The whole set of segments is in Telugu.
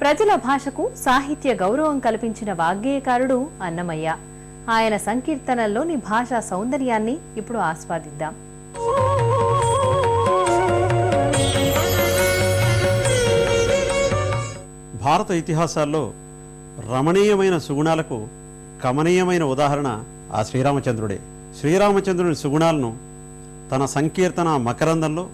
ప్రజల భాషకు సాహిత్య గౌరవం కల్పించిన వాగ్గేయకారుడు అన్నమయ్య. ఆయన సంకీర్తనల్లోని భాషా సౌందర్యాన్ని ఇప్పుడు ఆస్వాదిద్దాం. భారత ఇతిహాసాల్లో రమణీయమైన సుగుణాలకు కమనీయమైన ఉదాహరణ ఆ శ్రీరామచంద్రుడే. శ్రీరామచంద్రుని సుగుణాలను తన సంకీర్తన మకరందంలో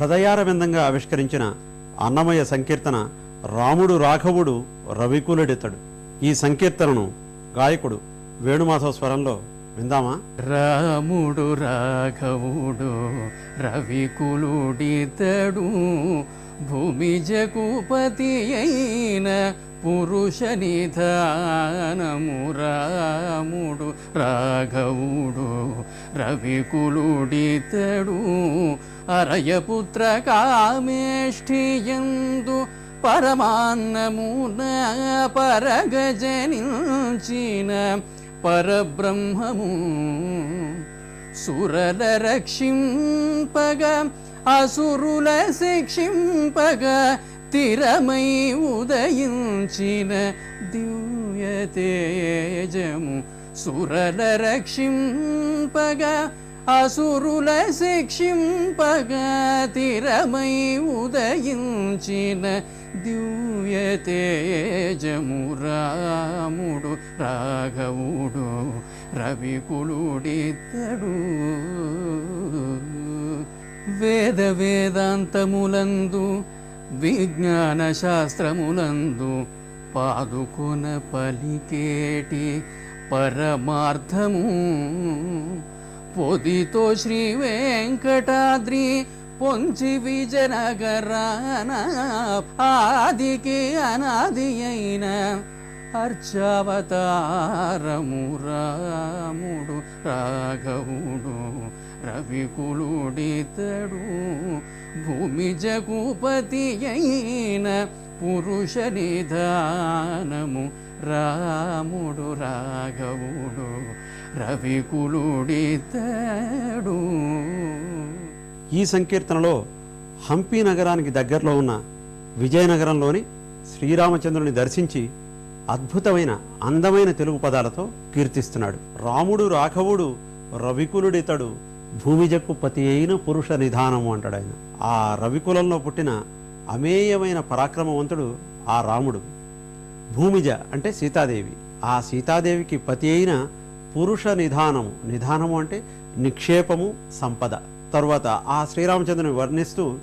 హృదయారవిందంగా ఆవిష్కరించిన అన్నమయ్య సంకీర్తన రాముడు రాఘవుడు రవికులుడితడు ఈ సంకీర్తనను గాయకుడు వేణుమాధవ స్వరంలో విందామా? రాముడు రాఘవుడు రవికులుడితడు భూమి జకుపతి అయిన పురుష నిధానము రాముడు రాఘవుడు రవికులుడితడు అరయపుత్ర కామేష్ఠియందు పరమాన్నమున పరగజనించిన పరబ్రహ్మము సురల రక్షింపగ అసురుల శిక్షింపగ తిరమై ఉదయించిన దివ్య తేజము సురల రక్షింపగ అసురుల శిక్షింపగతిరమై ఉదయించిన దివ్య తేజము రాముడు రాఘవుడు రవికులుడితడు వేద వేదాంతములందు విజ్ఞాన శాస్త్రములందు పాదుకొన పలికేటి పరమార్థము. పొదితో శ్రీ వెంకటాద్రి పొంచి విజయనగరాన ఆదికి అనాది అయిన అర్చావతారము రాముడు రాఘవుడు రవికులుడితడు. భూమి జగుపతి అయిన పురుష నిధానము రాముడు రాఘవుడు. రవికులుడితడు ఈ సంకీర్తనలో హంపి నగరానికి దగ్గరలో ఉన్న విజయనగరంలోని శ్రీరామచంద్రుని దర్శించి అద్భుతమైన అందమైన తెలుగు పదాలతో కీర్తిస్తున్నాడు. రాముడు రాఘవుడు రవికులుడితడు భూమిజక్కు పతి అయిన పురుష నిధానము అంటాడు ఆయన. ఆ రవికులంలో పుట్టిన అమేయమైన పరాక్రమవంతుడు ఆ రాముడు. భూమిజ అంటే సీతాదేవి. ఆ సీతాదేవికి పతి అయిన పురుష నిధానము. నిధానము అంటే నిక్షేపము సంపద. తరువాత ఆ శ్రీరామచంద్రుని వర్ణిస్తూ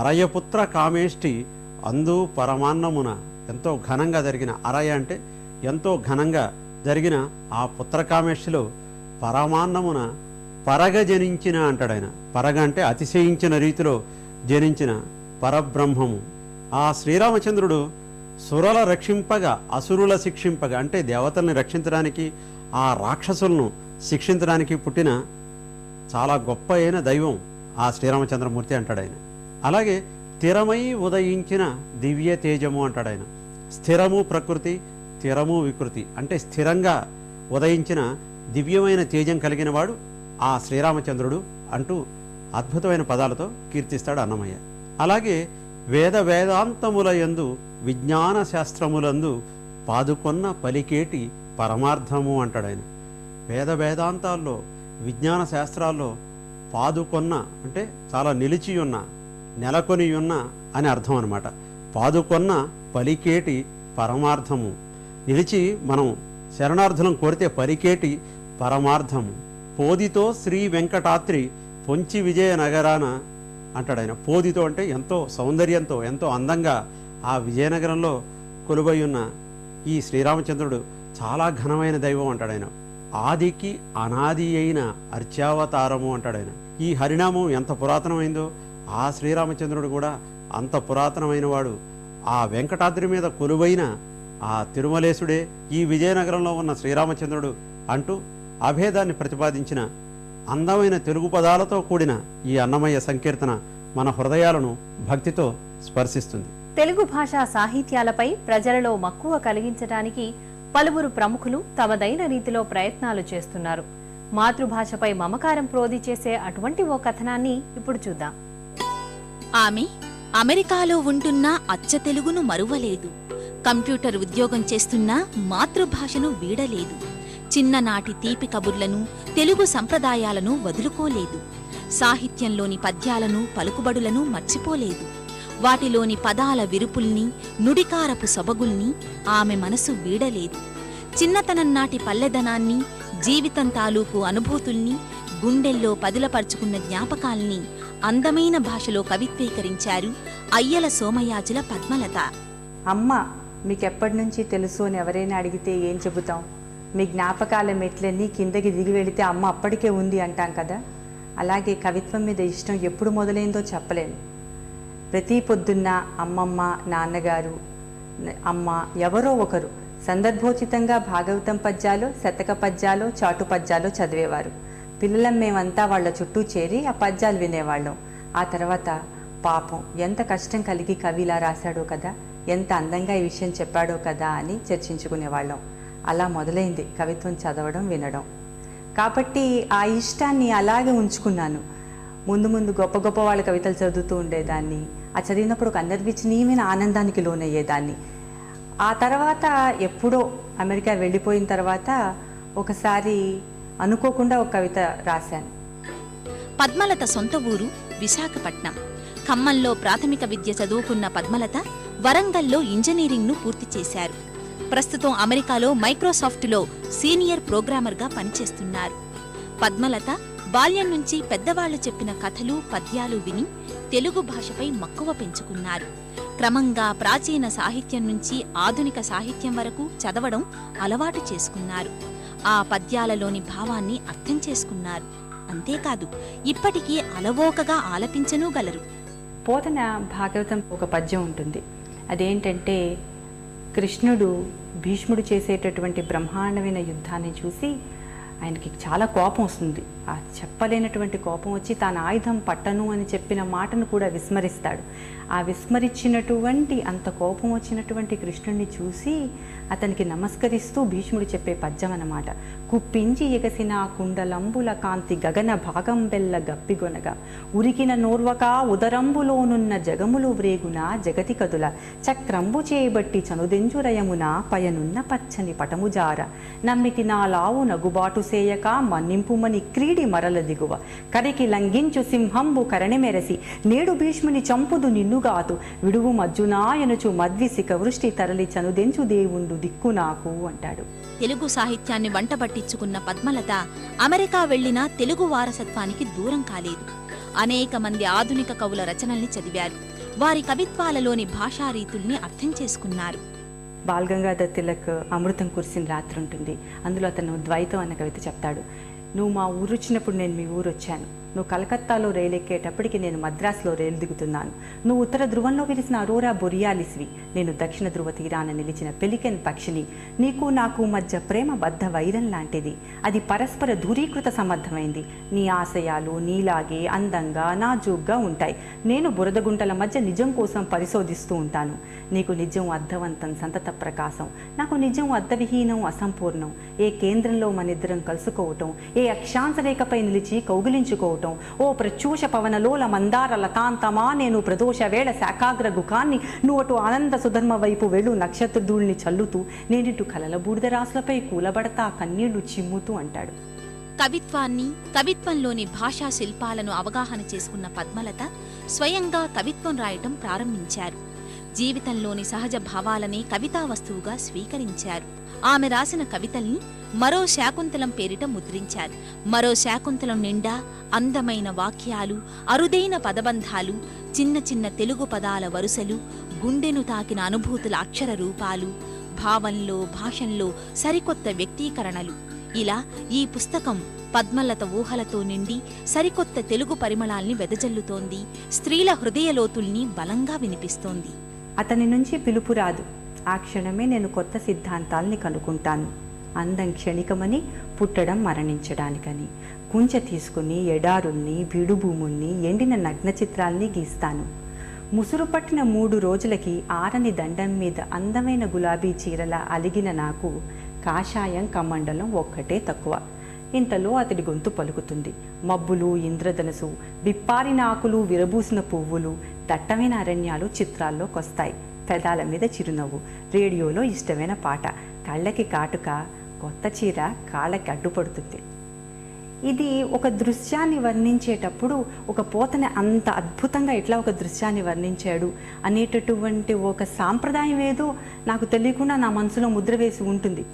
అరయపుత్ర కామేష్టి అందు పరమాన్నమున ఎంతో ఘనంగా జరిగిన అరయ అంటే ఎంతో ఘనంగా జరిగిన ఆ పుత్రకామేష్టిలో పరమాన్నమున పరగ జనించిన అంటాడు ఆయన. పరగ అంటే అతిశయించిన రీతిలో జనించిన పరబ్రహ్మము. ఆ శ్రీరామచంద్రుడు సురల రక్షింపగా అసురుల శిక్షింపగా అంటే దేవతల్ని రక్షించడానికి ఆ రాక్షసులను శిక్షించడానికి పుట్టిన చాలా గొప్ప అయిన దైవం ఆ శ్రీరామచంద్రమూర్తి అంటాడు ఆయన. అలాగే స్థిరమై ఉదయించిన దివ్య తేజము అంటాడు ఆయన. స్థిరము ప్రకృతి స్థిరము వికృతి. అంటే స్థిరంగా ఉదయించిన దివ్యమైన తేజం కలిగిన వాడు ఆ శ్రీరామచంద్రుడు అంటూ అద్భుతమైన పదాలతో కీర్తిస్తాడు అన్నమయ్య. అలాగే వేద వేదాంతముల యందు విజ్ఞాన శాస్త్రములందు పాదుకొన్న పలికేటి పరమార్థము అంటాడు వేద వేదాంతాల్లో విజ్ఞాన శాస్త్రాల్లో పాదుకొన్న అంటే చాలా నిలిచి ఉన్న నెలకొని ఉన్న అని అర్థం అనమాట పాదుకొన్న పలికేటి పరమార్థము. నిలిచి మనం శరణార్థులం కోరితే పలికేటి పరమార్థము. పోదితో శ్రీ వెంకటాద్రి పొంచి విజయ నగరాన అంటాడు ఆయన. పోదితో అంటే ఎంతో సౌందర్యంతో ఎంతో అందంగా ఆ విజయనగరంలో కొలుబై ఉన్న ఈ శ్రీరామచంద్రుడు చాలా ఘనమైన దైవం అంటాడు ఆయన. ఆదికి అనాది అయిన అర్చావతారము అంటాడు ఆయన. ఈ హరినామం ఎంత పురాతనమైందో ఆ శ్రీరామచంద్రుడు కూడా అంత పురాతనమైన వాడు. ఆ వెంకటాద్రి మీద కొలువైన ఆ తిరుమలేశుడే ఈ విజయనగరంలో ఉన్న శ్రీరామచంద్రుడు అంటూ అభేదాన్ని ప్రతిపాదించిన అందమైన తెలుగు పదాలతో కూడిన ఈ అన్నమయ్య సంకీర్తన మన హృదయాలను భక్తితో స్పర్శిస్తుంది. తెలుగు భాషా సాహిత్యాలపై ప్రజలలో మక్కువ కలిగించడానికి పలువురు ప్రముఖులు తమదైన రీతిలో ప్రయత్నాలు చేస్తున్నారు. మాతృభాషపై మమకారం ప్రోది చేసే అటువంటి ఓ కథనాన్ని ఇప్పుడు చూద్దాం. ఆమె అమెరికాలో ఉంటున్న అచ్చ తెలుగును మరువలేదు. కంప్యూటర్ ఉద్యోగం చేస్తున్నా మాతృభాషను వీడలేదు. చిన్ననాటి తీపి కబుర్లను తెలుగు సంప్రదాయాలను వదులుకోలేదు. సాహిత్యంలోని పద్యాలను పలుకుబడులను మర్చిపోలేదు. వాటిలోని పదాల విరుపుల్ని నుడికారపు సొబగుల్ని ఆమె మనసు వీడలేదు. చిన్నతనం నాటి పల్లెదనాన్ని జీవితం తాలూకు అనుభూతుల్ని గుండెల్లో పదిలపరుచుకున్న జ్ఞాపకాల్ని అందమైన భాషలో కవిత్వీకరించారు అయ్యల సోమయాజుల పద్మలత. అమ్మ మీకెప్పటి నుంచి తెలుసు అని ఎవరైనా అడిగితే ఏం చెబుతాం? మీ జ్ఞాపకాల మెట్లన్నీ కిందకి దిగి వెళితే అమ్మ అప్పటికే ఉంది అంటాం కదా? అలాగే కవిత్వం మీద ఇష్టం ఎప్పుడు మొదలైందో చెప్పలేను. ప్రతి పొద్దున్న అమ్మమ్మ నాన్నగారు అమ్మ ఎవరో ఒకరు సందర్భోచితంగా భాగవతం పద్యాలు శతక పద్యాలు చాటు పద్యాలు చదివేవారు. పిల్లలం మేమంతా వాళ్ళ చుట్టూ చేరి ఆ పద్యాలు వినేవాళ్ళం. ఆ తర్వాత పాపం ఎంత కష్టం కలిగి కవి ఇలా రాశాడో కదా ఎంత అందంగా ఈ విషయం చెప్పాడో కదా అని చర్చించుకునేవాళ్ళం. అలా మొదలైంది కవిత్వం చదవడం వినడం. కాబట్టి ఆ ఇష్టాన్ని అలాగే ఉంచుకున్నాను. ముందు ముందు గొప్ప గొప్ప వాళ్ళ కవితలు చదువుతూ ఉండేదాన్ని. ఆ చదివినప్పుడు ఒక అనిర్వచనీయమైన ఆనందానికి లోనయ్యేదాన్ని. ఆ తర్వాత ఎప్పుడో అమెరికా వెళ్ళిపోయిన తర్వాత ఒకసారి అనుకోకుండా ఒక కవిత రాశాను. పద్మలత సొంత ఊరు విశాఖపట్నం. ఖమ్మంలో ప్రాథమిక విద్య చదువుకున్న పద్మలత వరంగల్లో ఇంజనీరింగ్ను పూర్తి చేశారు. ప్రస్తుతం అమెరికాలో మైక్రోసాఫ్ట్లో సీనియర్ ప్రోగ్రామర్గా పనిచేస్తున్నారు. పద్మలత బాల్యం నుంచి పెద్దవాళ్ళు చెప్పిన కథలు పద్యాలు విని తెలుగు భాషపై మక్కువ పెంచుకున్నారు. క్రమంగా ప్రాచీన సాహిత్యం నుంచి ఆధునిక సాహిత్యం వరకు చదవడం అలవాటు చేసుకున్నారు. ఆ పద్యాలలోని భావాన్ని అర్థం చేసుకున్నారు. అంతేకాదు ఇప్పటికీ అలవోకగా ఆలపించనూ గలరు. పోతన భాగవతం ఒక పద్యం ఉంటుంది. అదేంటంటే కృష్ణుడు భీష్ముడు చేసేటటువంటి బ్రహ్మాండమైన యుద్ధాన్ని చూసి ఆయనకి చాలా కోపం వస్తుంది. ఆ చెప్పలేనటువంటి కోపం వచ్చి తాను ఆయుధం పట్టను అని చెప్పిన మాటను కూడా విస్మరిస్తాడు. ఆ విస్మరించినటువంటి అంత కోపం వచ్చినటువంటి కృష్ణుడిని చూసి అతనికి నమస్కరిస్తూ భీష్ముడు చెప్పే పద్యం అన్నమాట. కుప్పించి ఎగసిన కుండలంబుల కాంతి గగన భాగం బెల్ల గప్పిగొనగా ఉరికిన నోర్వక ఉదరంబులోనున్న జగములు వ్రేగున జగతి కదుల. చక్రంబు చేయబట్టి చనుదెంజురయమున పయనున్న పచ్చని పటముజార నమ్మితి నా లావు నగుబాటు సేయక మన్నింపుమని క్రీడి మరల దిగువ. కరికి లంఘించు సింహంబు కరణి మెరసి. నేడు భీష్ముని చంపుదు నిన్నుగాతు విడువు మజ్జునాయనుచు మద్విసిక వృష్టి తరలి చనుదెంచు దేవుండు దిక్కు నాకు అంటాడు. తెలుగు సాహిత్యాన్ని వంటబట్టించుకున్న పద్మలత అమెరికా వెళ్ళినా తెలుగు వారసత్వానికి దూరం కాలేదు. అనేక మంది ఆధునిక కవుల రచనల్ని చదివారు. వారి కవిత్వాలలోని భాషారీతుల్ని అర్థం చేసుకున్నారు. బాల్ గంగాధర్ తిలక్ అమృతం కురిసిన రాత్రి ఉంటుంది. అందులో అతను ద్వైతం అన్న కవిత చెప్తాడు. నువ్వు మా ఊరు వచ్చినప్పుడు నేను మీ ఊరు వచ్చాను నువ్వు కలకత్తాలో రైలెక్కేటప్పటికి నేను మద్రాసులో రైలు దిగుతున్నాను. నువ్వు ఉత్తర ధ్రువంలో విరిసిన అరోరా బొరియాలిస్వి. నేను దక్షిణ ధ్రువ తీరాన నిలిచిన పెలికెన్ పక్షిని. నీకు నాకు మధ్య ప్రేమ బద్ధ వైరం లాంటిది. అది పరస్పర దూరీకృత సమర్థమైంది నీ ఆశయాలు నీలాగే అందంగా నాజూగ్గా ఉంటాయి. నేను బురదగుంటల మధ్య నిజం కోసం పరిశోధిస్తూ ఉంటాను. నీకు నిజం అర్థవంతం సంతత ప్రకాశం. నాకు నిజం అర్థవిహీనం అసంపూర్ణం. ఏ కేంద్రంలో మనిద్దరం కలుసుకోవటం ఏ అక్షాంశ రేఖపై నిలిచి కౌగిలించుకోవటం. ఓ ప్రత్యూష పవనలోల మందార లతాంతమా నేను ప్రదోష వేళ శాఖాగ్ర గుఖాన్ని నువ్వు అటు ఆనంద సుధర్మ వైపు వెళ్ళు నక్షత్రధూళిని చల్లుతూ నేనిటు కలల బూడిద రాసులపై కూలబడతా కన్నీళ్ళు చిమ్ముతూ అంటాడు. కవిత్వాన్ని కవిత్వంలోని భాషా శిల్పాలను అవగాహన చేసుకున్న పద్మలత స్వయంగా కవిత్వం రాయటం ప్రారంభించారు. జీవితంలోని సహజ భావాలనే కవితా వస్తువుగా స్వీకరించారు. ఆమె రాసిన కవితల్ని మరో శాకుంతలం పేరిట ముద్రించారు. మరో శాకుంతలం నిండా అందమైన వాక్యాలు అరుదైన పదబంధాలు చిన్న చిన్న తెలుగు పదాల వరుసలు గుండెను తాకిన అనుభూతుల అక్షర రూపాలు భావంలో భాషల్లో సరికొత్త వ్యక్తీకరణలు. ఇలా ఈ పుస్తకం పద్మలత ఊహలతో నిండి సరికొత్త తెలుగు పరిమళాల్ని వెదజల్లుతోంది. స్త్రీల హృదయలోతుల్ని బలంగా వినిపిస్తోంది. అతని నుంచి పిలుపు రాదు. ఆ క్షణమే నేను కొత్త సిద్ధాంతాల్ని కనుక్కుంటాను. అందం క్షణికమని పుట్టడం మరణించడానికని. కుంచె తీసుకుని ఎడారుల్ని బీడుభూముల్ని ఎండిన నగ్న చిత్రాల్ని గీస్తాను. ముసురు పట్టిన మూడు రోజులకి ఆరని దండం మీద అందమైన గులాబీ చీరల అలిగిన నాకు కాషాయం కమండలం ఒక్కటే తక్కువ. ఇంతలో అతడి గొంతు పలుకుతుంది. మబ్బులు ఇంద్రధనుసు విప్పారిన ఆకులు విరబూసిన పువ్వులు దట్టమైన అరణ్యాలు చిత్రాల్లోకొస్తాయి పెదాల మీద చిరునవ్వు. రేడియోలో ఇష్టమైన పాట. కళ్ళకి కాటుక కొత్త చీర కాళ్ళకి అడ్డుపడుతుంది. ఇది ఒక దృశ్యాన్ని వర్ణించేటప్పుడు ఒక పోతని అంత అద్భుతంగా ఇట్లా ఒక దృశ్యాన్ని వర్ణించాడు. అనేటటువంటి ఒక సాంప్రదాయం ఏదో నాకు తెలియకుండా నా మనసులో ముద్ర వేసి ఉంటుంది.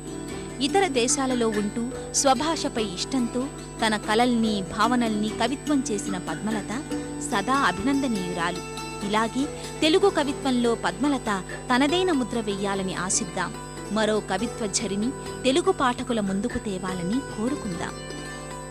ఇతర దేశాలలో ఉంటూ స్వభాషపై ఇష్టంతో తన కలల్ని భావనల్ని కవిత్వం చేసిన పద్మలత సదా అభినందనీయురాలు. ఇలాగే తెలుగు కవిత్వంలో పద్మలత తనదైన ముద్ర వెయ్యాలని ఆశిద్దాం. మరో కవిత్వ ఝరిని తెలుగు పాఠకుల ముందుకు తేవాలని కోరుకుందాం.